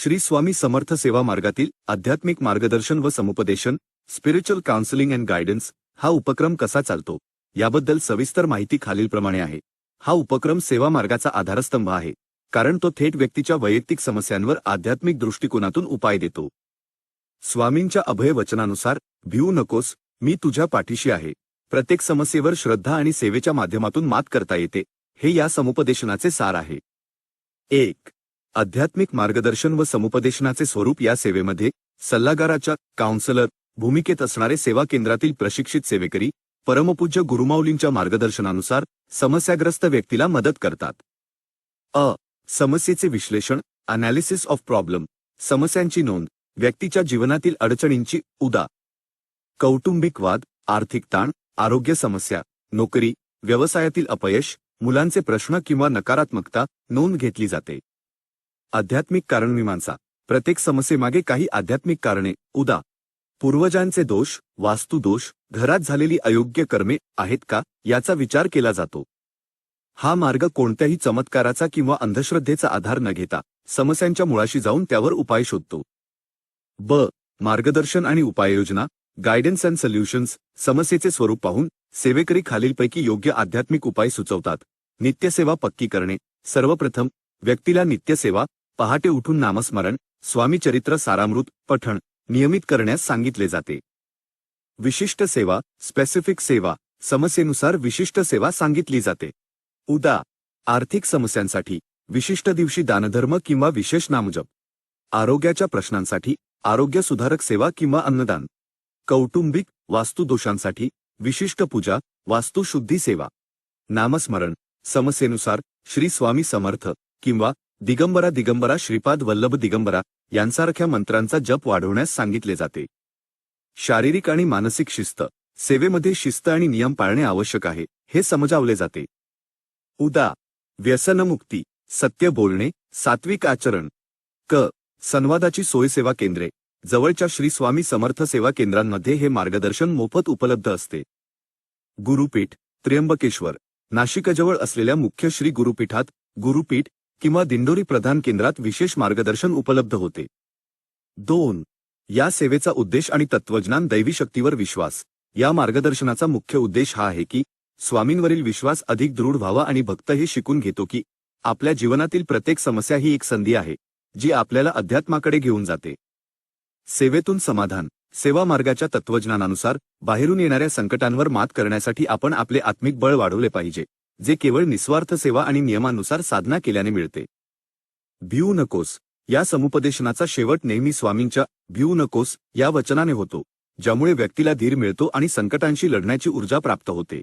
श्री स्वामी समर्थ सेवा मार्गातील आध्यात्मिक मार्गदर्शन व समुपदेशन स्पिरिच्युअल काउन्सिलिंग अँड गायडन्स हा उपक्रम कसा चालतो? याबद्दल सविस्तर माहिती खालीलप्रमाणे आहे. हा उपक्रम सेवा मार्गाचा आधारस्तंभ आहे कारण तो थेट व्यक्तीच्या वैयक्तिक समस्यांवर आध्यात्मिक दृष्टिकोनातून उपाय देतो. स्वामींच्या अभय वचनानुसार भिवू नकोस मी तुझ्या पाठीशी आहे. प्रत्येक समस्येवर श्रद्धा आणि सेवेच्या माध्यमातून मात करता येते. हे या समुपदेशनाचे सार आहे. एक आध्यात्मिक मार्गदर्शन व समुपदेशनाचे स्वरूप या सेवेमध्ये सल्लागाराच्या काउन्सलर भूमिकेत असणारे सेवा केंद्रातील प्रशिक्षित सेवेकरी परमपूज्य गुरुमाऊलींच्या मार्गदर्शनानुसार समस्याग्रस्त व्यक्तीला मदत करतात. अ. समस्येचे विश्लेषण अनालिसिस ऑफ प्रॉब्लेम समस्यांची नोंद व्यक्तीच्या जीवनातील अडचणींची उदा. कौटुंबिक वाद आर्थिक ताण आरोग्य समस्या नोकरी व्यवसायातील अपयश मुलांचे प्रश्न किंवा नकारात्मकता नोंद घेतली जाते. आध्यात्मिक कारण मीमांसा. प्रत्येक समस्येमागे काही आध्यात्मिक कारणे. उदा. पूर्वजांचे दोष वास्तुदोष घरात झालेली अयोग्य कर्मे आहेत का? याचा विचार केला जातो. हा मार्ग कोणत्याही चमत्काराचा किंवा अंधश्रद्धेचा आधार न घेता समस्यांच्या मुळाशी जाऊन त्यावर उपाय शोधतो. ब. मार्गदर्शन आणि उपाययोजना. Guidance and solutions. समस्येचे स्वरूप पाहून सेवेकरी खालीलपैकी योग्य आध्यात्मिक उपाय सुचवतात. नित्यसेवा पक्की करणे. सर्वप्रथम व्यक्तीला नित्यसेवा पहाटे उठून नामस्मरण स्वामी चरित्र सारामृत पठण नियमित करण्यास सांगितले जाते. विशिष्ट सेवा स्पेसिफिक सेवा समस्येनुसार विशिष्ट सेवा सांगितली जाते. उदा आर्थिक समस्यांसाठी विशिष्ट दिवशी दानधर्म किंवा विशेष नामजप. आरोग्याच्या प्रश्नांसाठी आरोग्य सुधारक सेवा किंवा अन्नदान. कौटुंबिक वास्तुदोषांसाठी विशिष्ट पूजा वास्तुशुद्धी सेवा. नामस्मरण समस्येनुसार श्री स्वामी समर्थ किंवा दिगंबरा दिगंबरा श्रीपाद वल्लभ दिगंबरा यांसारख्या मंत्रांचा जप वाढवण्यास सांगितले जाते. शारीरिक आणि मानसिक शिस्त सेवेमध्ये शिस्त आणि नियम पाळणे आवश्यक आहे हे समजावले जाते. उदा व्यसनमुक्ती सत्य बोलणे सात्विक आचरण क संवादाची सोयसेवा केंद्रे जवळच्या श्री स्वामी समर्थ सेवा केंद्रांमध्ये हे मार्गदर्शन मोफत उपलब्ध असते. गुरुपीठ त्र्यंबकेश्वर नाशिकजवळ असलेल्या मुख्य श्री गुरुपीठात गुरुपीठ किंवा दिंडोरी प्रधान केंद्रात विशेष मार्गदर्शन उपलब्ध होते. दोन. या सेवेचा उद्देश आणि तत्वज्ञान दैवी शक्तीवर विश्वास. या मार्गदर्शनाचा मुख्य उद्देश हा आहे की स्वामींवरील विश्वास अधिक दृढ व्हावा आणि भक्त हे शिकून घेतो की आपल्या जीवनातील प्रत्येक समस्या ही एक संधी आहे जी आपल्याला अध्यात्माकडे घेऊन जाते. सेवेतून समाधान. सेवा मार्गाच्या तत्वज्ञानानुसार बाहेरून येणाऱ्या संकटांवर मात करण्यासाठी आपण आपले आत्मिक बळ वाढवले पाहिजे. जे केवळ निस्वार्थ सेवा आणि नियमानुसार साधना केल्याने मिळते. भिऊ नकोस या समुपदेशनाचा शेवट नेहमी स्वामींच्या भिऊ नकोस या वचनाने होतो ज्यामुळे व्यक्तीला धीर मिळतो आणि संकटांशी लढण्याची ऊर्जा प्राप्त होते.